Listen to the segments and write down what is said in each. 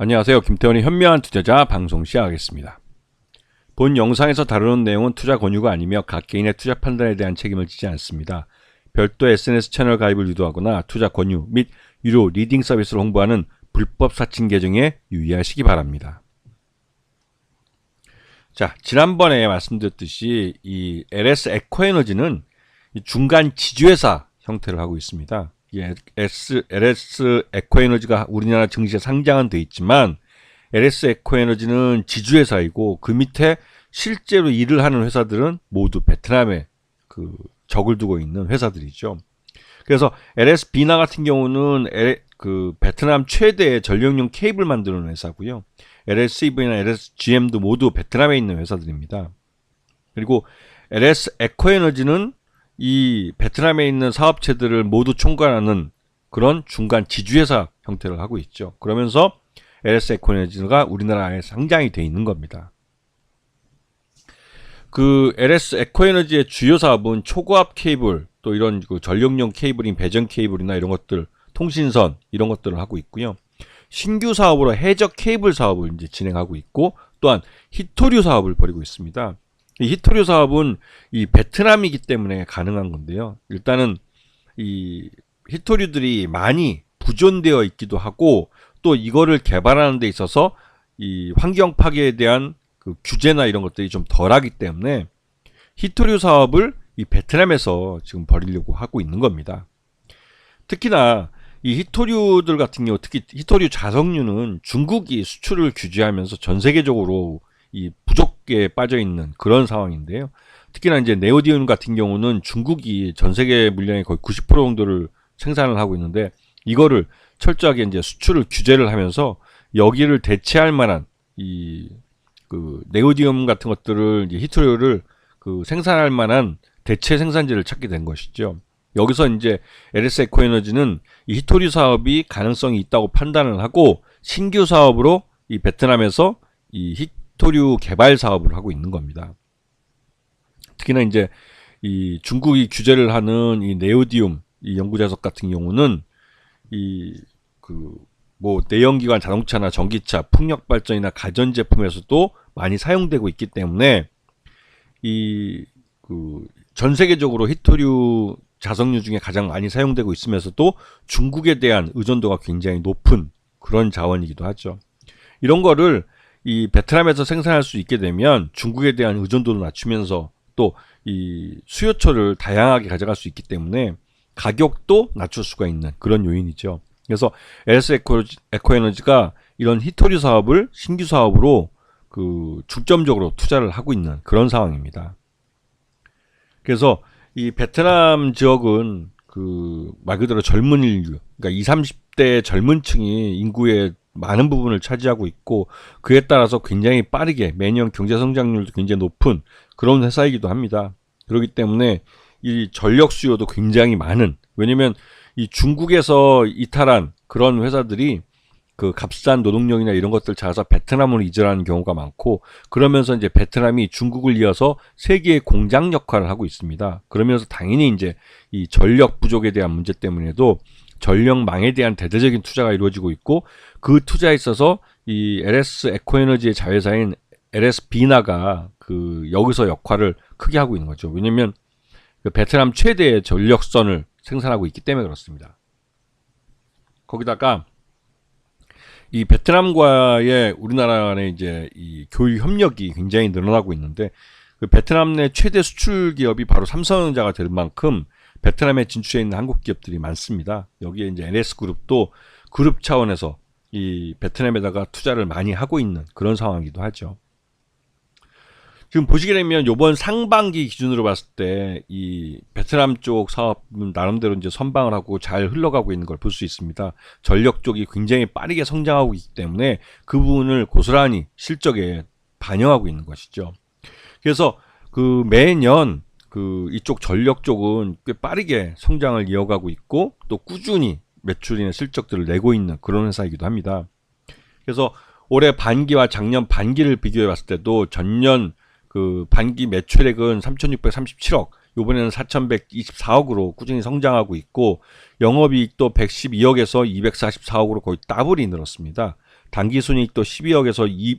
안녕하세요. 김태원의 현명한 투자자 방송 시작하겠습니다. 본 영상에서 다루는 내용은 투자 권유가 아니며 각 개인의 투자 판단에 대한 책임을 지지 않습니다. 별도 SNS 채널 가입을 유도하거나 투자 권유 및 유료 리딩 서비스를 홍보하는 불법 사칭 계정에 유의하시기 바랍니다. 자, 지난번에 말씀드렸듯이 이 LS 에코에너지는 이 중간 지주회사 형태를 하고 있습니다. 이 S, LS 에코에너지가 우리나라 증시에 상장은 돼 있지만 LS 에코에너지는 지주회사이고 그 밑에 실제로 일을 하는 회사들은 모두 베트남에 그 적을 두고 있는 회사들이죠. 그래서 LS 비나 같은 경우는 엘- 그 베트남 최대의 전력용 케이블 만드는 회사고요. LSCV나 LSGM도 모두 베트남에 있는 회사들입니다. 그리고 LS 에코에너지는 이 베트남에 있는 사업체들을 모두 총괄하는 그런 중간 지주회사 형태를 하고 있죠. 그러면서 LS 에코에너지가 우리나라에 상장이 돼 있는 겁니다. 그 LS 에코에너지의 주요 사업은 초고압 케이블 또 이런 그 전력용 케이블인 배전 케이블이나 이런 것들 통신선 이런 것들을 하고 있고요. 신규 사업으로 해적 케이블 사업을 이제 진행하고 있고 또한 히토류 사업을 벌이고 있습니다. 이 히토류 사업은 이 베트남이기 때문에 가능한 건데요. 일단은 이 히토류들이 많이 부존되어 있기도 하고 또 이거를 개발하는 데 있어서 이 환경 파괴에 대한 그 규제나 이런 것들이 좀 덜하기 때문에 히토류 사업을 이 베트남에서 지금 벌이려고 하고 있는 겁니다. 특히나 이 히토류들 같은 경우 특히 히토류 자석류는 중국이 수출을 규제하면서 전 세계적으로 이 부족에 빠져 있는 그런 상황인데요. 특히나 이제 네오디움 같은 경우는 중국이 전 세계 물량의 거의 90% 정도를 생산을 하고 있는데 이거를 철저하게 이제 수출을 규제를 하면서 여기를 대체할 만한 이 그 네오디움 같은 것들을 이제 히토류를 그 생산할 만한 대체 생산지를 찾게 된 것이죠. 여기서 이제 LS 에코에너지는 이 히토류 사업이 가능성이 있다고 판단을 하고 신규 사업으로 이 베트남에서 이 히 토류 개발 사업을 하고 있는 겁니다. 특히나 이제 이 중국이 규제를 하는 이 네오디움 이 연구자석 같은 경우는 이 그 뭐 내연기관 자동차나 전기차, 풍력 발전이나 가전 제품에서도 많이 사용되고 있기 때문에 이 그 전 세계적으로 히토류 자석류 중에 가장 많이 사용되고 있으면서도 중국에 대한 의존도가 굉장히 높은 그런 자원이기도 하죠. 이런 거를 이 베트남에서 생산할 수 있게 되면 중국에 대한 의존도를 낮추면서 또 이 수요처를 다양하게 가져갈 수 있기 때문에 가격도 낮출 수가 있는 그런 요인이죠. 그래서 LS 에코, 에코에너지가 이런 히토류 사업을 신규 사업으로 그 중점적으로 투자를 하고 있는 그런 상황입니다. 그래서 이 베트남 지역은 그 말 그대로 젊은 인류, 그러니까 20, 30대 젊은 층이 인구의 많은 부분을 차지하고 있고 그에 따라서 굉장히 빠르게 매년 경제 성장률도 굉장히 높은 그런 회사이기도 합니다. 그렇기 때문에 이 전력 수요도 굉장히 많은 왜냐면 이 중국에서 이탈한 그런 회사들이 그 값싼 노동력이나 이런 것들 찾아서 베트남으로 이전하는 경우가 많고 그러면서 이제 베트남이 중국을 이어서 세계의 공장 역할을 하고 있습니다. 그러면서 당연히 이제 이 전력 부족에 대한 문제 때문에도 전력망에 대한 대대적인 투자가 이루어지고 있고 그 투자에 있어서 이 LS 에코에너지의 자회사인 LS 비나가 그 여기서 역할을 크게 하고 있는 거죠. 왜냐면 그 베트남 최대의 전력선을 생산하고 있기 때문에 그렇습니다. 거기다가 이 베트남과의 우리나라 간의 이제 이 교육 협력이 굉장히 늘어나고 있는데 그 베트남 내 최대 수출 기업이 바로 삼성전자가 될 만큼 베트남에 진출해 있는 한국 기업들이 많습니다. 여기에 이제 NS 그룹도 그룹 차원에서 이 베트남에다가 투자를 많이 하고 있는 그런 상황이기도 하죠. 지금 보시게 되면 이번 상반기 기준으로 봤을 때 이 베트남 쪽 사업은 나름대로 이제 선방을 하고 잘 흘러가고 있는 걸 볼 수 있습니다. 전력 쪽이 굉장히 빠르게 성장하고 있기 때문에 그 부분을 고스란히 실적에 반영하고 있는 것이죠. 그래서 그 매년 그 이쪽 전력 쪽은 꽤 빠르게 성장을 이어가고 있고 또 꾸준히 매출이나 실적들을 내고 있는 그런 회사이기도 합니다. 그래서 올해 반기와 작년 반기를 비교해 봤을 때도 전년 그 반기 매출액은 3,637억, 이번에는 4,124억으로 꾸준히 성장하고 있고 영업이익도 112억에서 244억으로 거의 더블이 늘었습니다. 단기 순이익도 12억에서 2,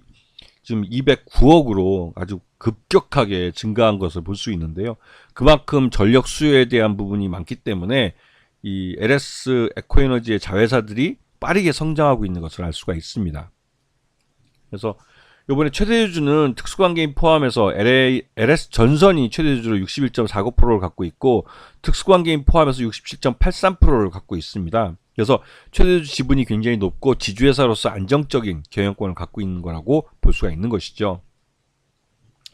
지금 209억으로 아주 급격하게 증가한 것을 볼 수 있는데요. 그만큼 전력 수요에 대한 부분이 많기 때문에 이 LS 에코에너지의 자회사들이 빠르게 성장하고 있는 것을 알 수가 있습니다. 그래서 이번에 최대주주는 특수관계인 포함해서 LA, LS 전선이 최대주주로 61.49%를 갖고 있고 특수관계인 포함해서 67.83%를 갖고 있습니다. 그래서 최대주주 지분이 굉장히 높고 지주회사로서 안정적인 경영권을 갖고 있는 거라고 볼 수가 있는 것이죠.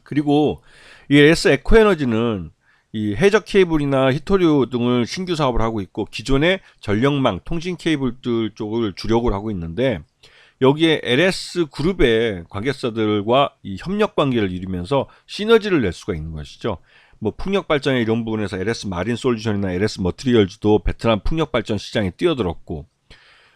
그리고 이 LS 에코에너지는 이 해적 케이블이나 히토류 등을 신규 사업을 하고 있고 기존의 전력망 통신 케이블들 쪽을 주력을 하고 있는데 여기에 LS 그룹의 관계사들과 이 협력 관계를 이루면서 시너지를 낼 수가 있는 것이죠. 뭐 풍력 발전의 이런 부분에서 LS 마린 솔루션이나 LS 머트리얼즈도 베트남 풍력 발전 시장에 뛰어들었고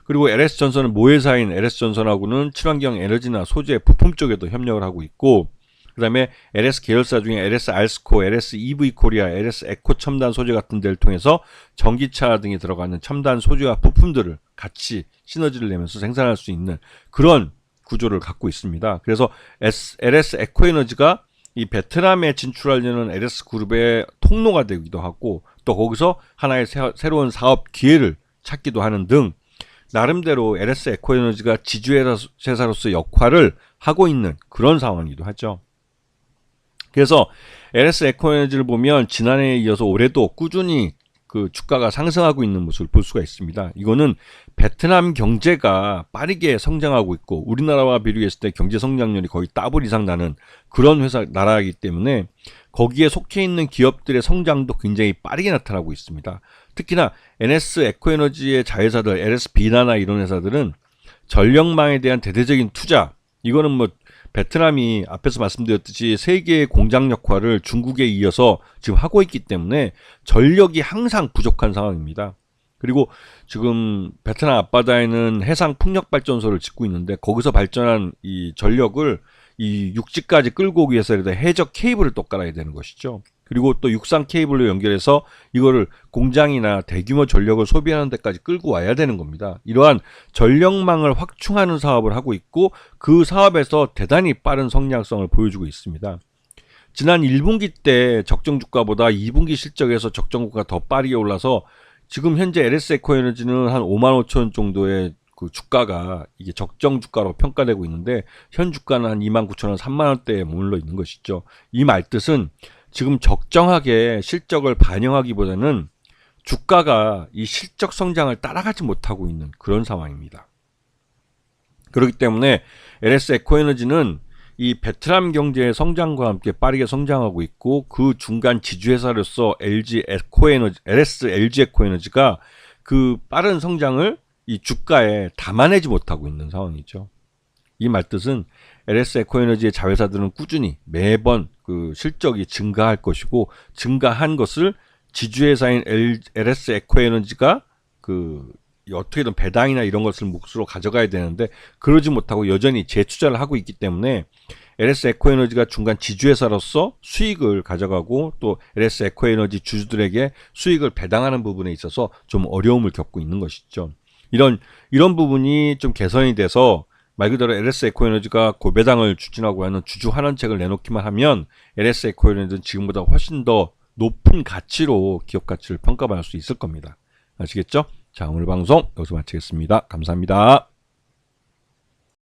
그리고 LS 전선은 모회사인 LS 전선하고는 친환경 에너지나 소재 부품 쪽에도 협력을 하고 있고 그다음에 LS 계열사 중에 LS 알스코, LS EV 코리아, LS 에코 첨단 소재 같은 데를 통해서 전기차 등에 들어가는 첨단 소재와 부품들을 같이 시너지를 내면서 생산할 수 있는 그런 구조를 갖고 있습니다. 그래서 LS 에코에너지가 이 베트남에 진출하려는 LS 그룹의 통로가 되기도 하고 또 거기서 하나의 새, 새로운 사업 기회를 찾기도 하는 등 나름대로 LS 에코에너지가 지주회사로서 역할을 하고 있는 그런 상황이기도 하죠. 그래서 LS 에코에너지를 보면 지난해에 이어서 올해도 꾸준히 그 주가가 상승하고 있는 모습을 볼 수가 있습니다. 이거는 베트남 경제가 빠르게 성장하고 있고 우리나라와 비교했을 때 경제 성장률이 거의 더블 이상 나는 그런 회사 나라이기 때문에 거기에 속해 있는 기업들의 성장도 굉장히 빠르게 나타나고 있습니다. 특히나 NS 에코에너지의 자회사들 LS 비나나 이런 회사들은 전력망에 대한 대대적인 투자 이거는 뭐 베트남이 앞에서 말씀드렸듯이 세계의 공장 역할을 중국에 이어서 지금 하고 있기 때문에 전력이 항상 부족한 상황입니다. 그리고 지금 베트남 앞바다에는 해상 풍력 발전소를 짓고 있는데 거기서 발전한 이 전력을 이 육지까지 끌고 오기 위해서 해적 케이블을 또 깔아야 되는 것이죠. 그리고 또 육상 케이블로 연결해서 이거를 공장이나 대규모 전력을 소비하는 데까지 끌고 와야 되는 겁니다. 이러한 전력망을 확충하는 사업을 하고 있고 그 사업에서 대단히 빠른 성장성을 보여주고 있습니다. 지난 1분기 때 적정 주가보다 2분기 실적에서 적정 주가가 더 빠르게 올라서 지금 현재 LS 에코에너지는 한 5만 5천 정도의 그 주가가 이게 적정 주가로 평가되고 있는데 현 주가는 한 2만 9천 원, 3만 원대에 머물러 있는 것이죠. 이 말뜻은 지금 적정하게 실적을 반영하기보다는 주가가 이 실적 성장을 따라가지 못하고 있는 그런 상황입니다. 그렇기 때문에 LS 에코에너지는 이 베트남 경제의 성장과 함께 빠르게 성장하고 있고 그 중간 지주회사로서 LG 에코에너지, LS LG 에코에너지가 그 빠른 성장을 이 주가에 담아내지 못하고 있는 상황이죠. 이 말뜻은 LS 에코에너지의 자회사들은 꾸준히 매번 그 실적이 증가할 것이고 증가한 것을 지주회사인 LS 에코에너지가 그 어떻게든 배당이나 이런 것을 몫으로 가져가야 되는데 그러지 못하고 여전히 재투자를 하고 있기 때문에 LS 에코에너지가 중간 지주회사로서 수익을 가져가고 또 LS 에코에너지 주주들에게 수익을 배당하는 부분에 있어서 좀 어려움을 겪고 있는 것이죠. 이런 이런 부분이 좀 개선이 돼서 말 그대로 LS 에코에너지가 고배당을 추진하고 하는 주주 환원책을 내놓기만 하면 LS 에코에너지는 지금보다 훨씬 더 높은 가치로 기업 가치를 평가받을 수 있을 겁니다. 아시겠죠? 자, 오늘 방송 여기서 마치겠습니다. 감사합니다.